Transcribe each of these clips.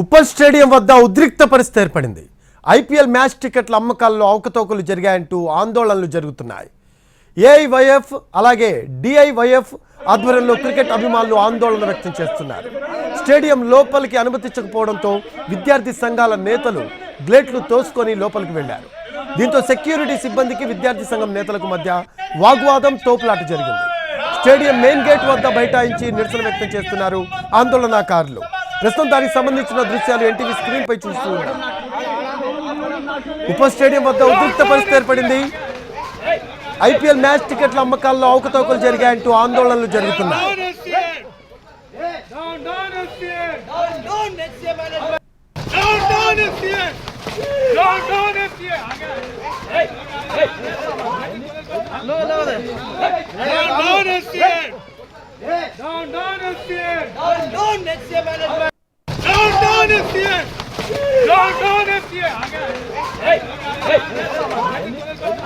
Uppal stadium వద్ద ఉద్రిక్త పరిస్థితి ఏర్పడింది. ఐపీఎల్ మ్యాచ్ టికెట్ల అమ్మకాల్లో అవకతవకలు జరిగాయంటూ ఆందోళనలు జరుగుతున్నాయి. ఏఐవైఎఫ్ అలాగే డిఐవైఎఫ్ ఆధ్వర్యంలో క్రికెట్ అభిమానులు ఆందోళన వ్యక్తం చేస్తున్నారు. స్టేడియం లోపలికి అనుమతించకపోవడంతో విద్యార్థి సంఘాల నేతలు గ్లేట్లు తోసుకొని లోపలికి వెళ్ళారు దీంతో సెక్యూరిటీ సిబ్బందికి విద్యార్థి సంఘం నేతలకు మధ్య వాగ్వాదం తోపులాట జరిగింది. స్టేడియం మెయిన్ గేట్ వద్ద బైఠాయించి నిరసన వ్యక్తం చేస్తున్నారు ఆందోళనకారులు. ప్రస్తుతం దానికి సంబంధించిన దృశ్యాలు ఎన్టీవీ స్క్రీన్ పై చూస్తూ ఉన్నారు. ఉప స్టేడియం వద్ద ఉద్రిక్త పరిస్థితి ఏర్పడింది. ఐపీఎల్ మ్యాచ్ టికెట్ల అమ్మకాల్లో అవకతవకలు జరిగాయంటూ ఆందోళనలు జరుగుతున్నాయి. Down, down, Down, letzte Management! Down, down ist hier! Down, down ist hier! Hey, hey!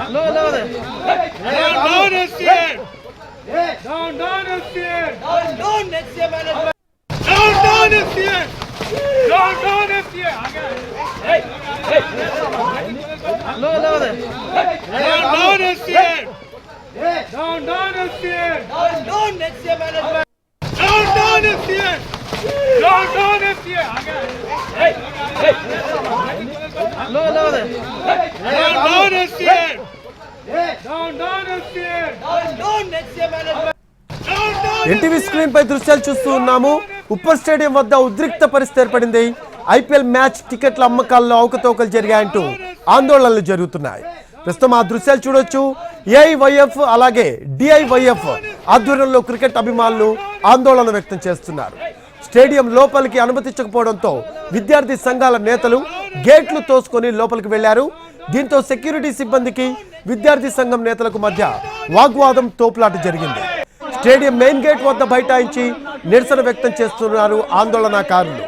Low, low there! Down, down ist hier! Down, down ist hier! Down, down, letzte Management! Down, down ist hier! Down, down ist hier! Hey, hey! Low, low there! Down, down ist hier! Down, down ist hier! Down, down, letzte Management! Down, down ist hier! Down, FCN! There. Down, down, Down, down, Down, down, management. NTV screen పై దృశ్యాలు చూస్తూ ఉన్నాము ఉప్పర్ stadium వద్ద ఉద్రిక్త పరిస్థితి ఏర్పడింది IPL match టికెట్ల అమ్మకాల్లో అవకతవకలు జరిగాయంటూ ఆందోళనలు జరుగుతున్నాయి ప్రస్తుతం ఆ దృశ్యాలు చూడొచ్చు ఏఐవైఎఫ్ అలాగే డిఐవైఎఫ్ ఆధ్వర్యంలో క్రికెట్ అభిమానులు ఆందోళన వ్యక్తం చేస్తున్నారు స్టేడియం లోపలికి అనుమతించకపోవడంతో విద్యార్థి సంఘాల నేతలు గేట్లు తోసుకొని లోపలికి వెళ్ళారు దీంతో సెక్యూరిటీ సిబ్బందికి విద్యార్థి సంఘం నేతలకు మధ్య వాగ్వాదం తోపులాట జరిగింది. స్టేడియం మెయిన్ గేట్ వద్ద బైఠాయించి నిరసన వ్యక్తం చేస్తున్నారు ఆందోళనకారులు.